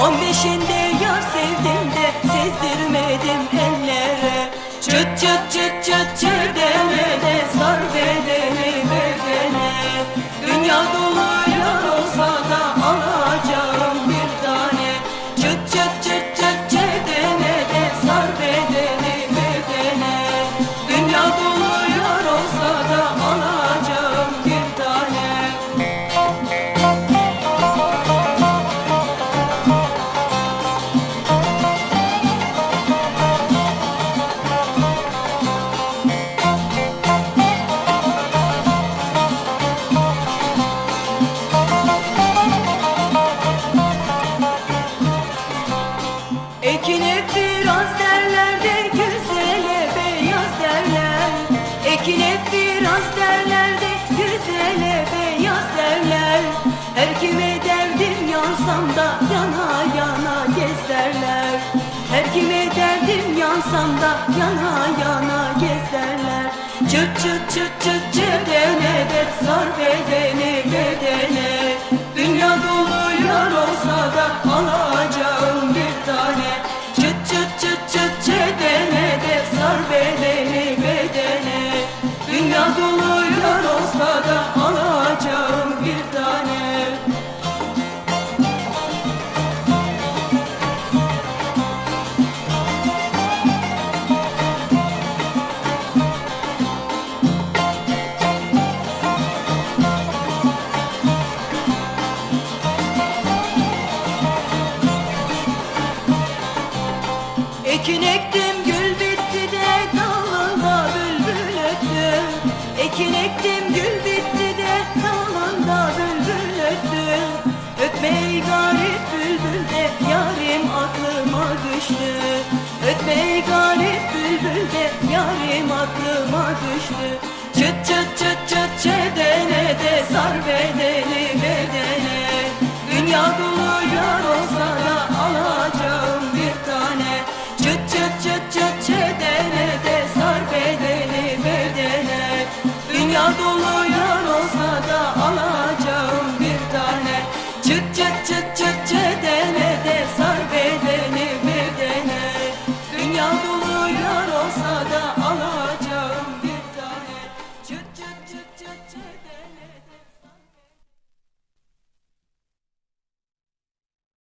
On beşinde yar sevdim de sezdirmedim ellere. Çıt çıt çıt çıt çıt demede sar beni. Ekine biraz derler de güzele beyaz derler. Her derdim yansam da yana yana gez derler Her kime derdim yansam da yana yana gez derler Çıt çıt çıt çıt çedene de Ekin ektim gül bitti de dalında bülbül öttü Ekin ektim gül bitti de dalında bülbül öttü Ötme ey garip bülbül de yarim aklıma düştü. Ötme ey garip bülbül de yarim aklıma düştü. Çıt çıt çıt çıt çedene de sar bedeni bedene Dünya